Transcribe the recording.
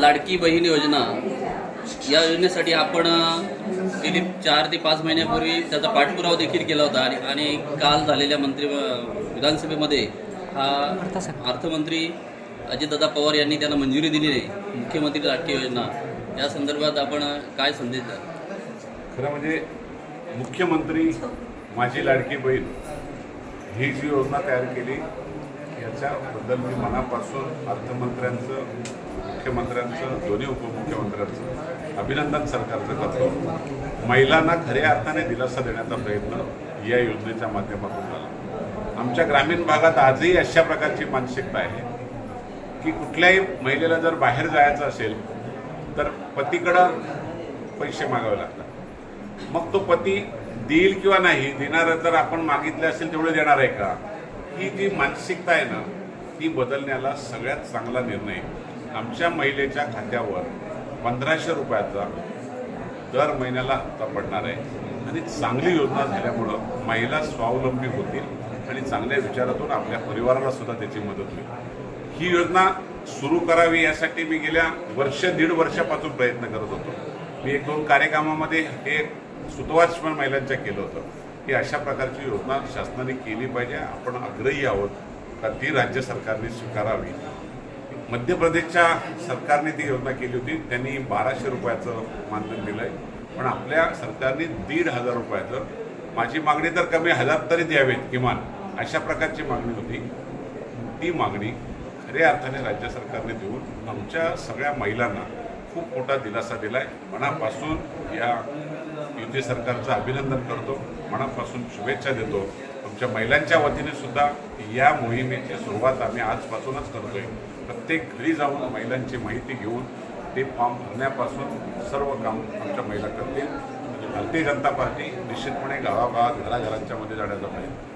लाडकी बहीण योजना या योजनेसाठी आपण गेली चार ते पाच महिन्यापूर्वी त्याचा पाठपुरावा देखील केला होता आणि आणि काल झालेल्या मंत्री विधानसभेमध्ये हा अर्थमंत्री अजितदादा पवार यांनी त्यांना मंजुरी दिली आहे मुख्यमंत्री लाडकी योजना. या संदर्भात आपण काय संदेश द्या खरं म्हणजे मुख्यमंत्री माझी लाडकी बहीण ही जी योजना तयार केली याच्याबद्दल मी मनापासून अर्थमंत्र्यांचं मुख्यमंत्र्यांचं दोन्ही उपमुख्यमंत्र्यांचं अभिनंदन सरकारचं करतो. महिलांना खऱ्या अर्थाने दिलासा देण्याचा प्रयत्न या योजनेच्या माध्यमातून झाला. आमच्या ग्रामीण भागात आजही अशा प्रकारची मानसिकता आहे की कुठल्याही महिलेला जर बाहेर जायचं असेल तर पतीकडं पैसे मागावे लागतात. मग तो पती देईल किंवा नाही देणार जर आपण मागितले असेल तेवढे देणार आहे का? ही जी मानसिकता आहे ना ती बदलण्याला सगळ्यात चांगला निर्णय आमच्या महिलेच्या खात्यावर पंधराशे रुपयाचा दर महिन्याला हप्ता पडणार आहे. आणि चांगली योजना झाल्यामुळं महिला स्वावलंबी होतील आणि चांगल्या विचारातून आपल्या परिवाराला सुद्धा त्याची मदत होईल. ही योजना सुरू करावी यासाठी मी गेल्या वर्ष दीड वर्षापासून प्रयत्न करत होतो. मी एक दोन कार्यक्रमामध्ये हे सुतवाच पण महिलांच्या केलं होतं. की अशा प्रकारची योजना शासनाने केली पाहिजे. आपण आग्रही आहोत का ती राज्य सरकारने स्वीकारावी. मध्य प्रदेशच्या सरकारने ती योजना केली होती. त्यांनी बाराशे रुपयाचं मानधन दिलं आहे पण आपल्या सरकारने दीड हजार रुपयाचं माझी मागणी तर कमी हजार तरी द्यावेत किमान अशा प्रकारची मागणी होती. ती मागणी खऱ्या अर्थाने राज्य सरकारने देऊन आमच्या सगळ्या महिलांना खूप मोठा दिलासा दिला आहे मनापासून या मोदी सरकारचं अभिनंदन करतो मनापासून शुभेच्छा देतो. आमच्या महिलांच्या वतीने सुद्धा या मोहिमेची सुरुवात आम्ही आजपासूनच करतोय. प्रत्येक घरी जाऊन महिलांची माहिती घेऊन ते फॉर्म भरण्यापासून सर्व काम आमच्या महिला करतील. भारतीय जनता पार्टी निश्चितपणे गावागावात घराघरांच्या मध्ये जाण्याचा प्रयत्न